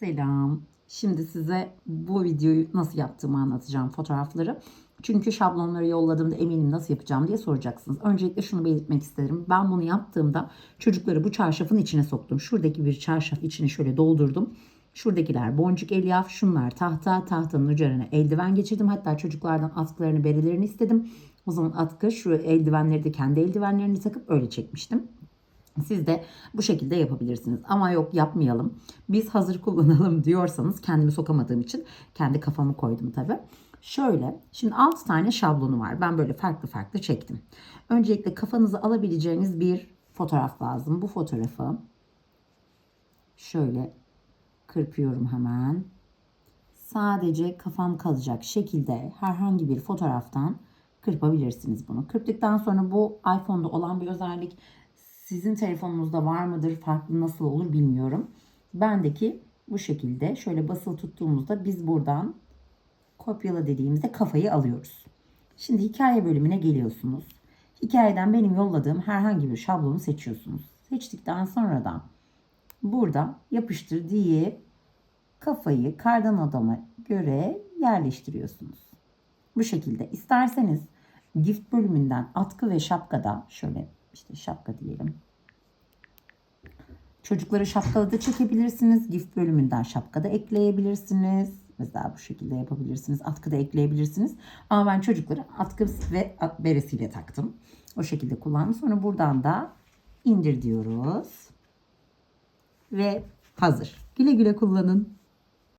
Selam. Şimdi size bu videoyu nasıl yaptığımı anlatacağım fotoğrafları. Çünkü şablonları yolladığımda eminim nasıl yapacağım diye soracaksınız. Öncelikle şunu belirtmek isterim. Ben bunu yaptığımda çocukları bu çarşafın içine soktum. Şuradaki bir çarşaf içine şöyle doldurdum. Şuradakiler boncuk elyaf, şunlar tahta, tahtanın üzerine eldiven geçirdim. Hatta çocuklardan atkılarını, berelerini istedim. O zaman atkı şu eldivenleri de kendi eldivenlerini takıp öyle çekmiştim. Siz de bu şekilde yapabilirsiniz. Ama yok yapmayalım. Biz hazır kullanalım diyorsanız kendimi sokamadığım için kendi kafamı koydum tabi. Şöyle şimdi 6 tane şablonu var. Ben böyle farklı farklı çektim. Öncelikle kafanızı alabileceğiniz bir fotoğraf lazım. Bu fotoğrafı şöyle kırpıyorum hemen. Sadece kafam kalacak şekilde herhangi bir fotoğraftan kırpabilirsiniz bunu. Kırptıktan sonra bu iPhone'da olan bir özellik sizin telefonunuzda var mıdır? Farklı nasıl olur bilmiyorum. Bendeki bu şekilde şöyle basılı tuttuğumuzda biz buradan kopyala dediğimizde kafayı alıyoruz. Şimdi hikaye bölümüne geliyorsunuz. Hikayeden benim yolladığım herhangi bir şablonu seçiyorsunuz. Seçtikten sonra da burada yapıştır deyip kafayı kardan adama göre yerleştiriyorsunuz. Bu şekilde isterseniz gift bölümünden atkı ve şapkada şöyle işte şapka diyelim. Çocukları şapkalı da çekebilirsiniz. Gift bölümünden şapka da ekleyebilirsiniz. Mesela bu şekilde yapabilirsiniz. Atkı da ekleyebilirsiniz. Ama ben çocukları atkı ve beresiyle taktım. O şekilde kullandım. Sonra buradan da indir diyoruz. Ve hazır. Güle güle kullanın.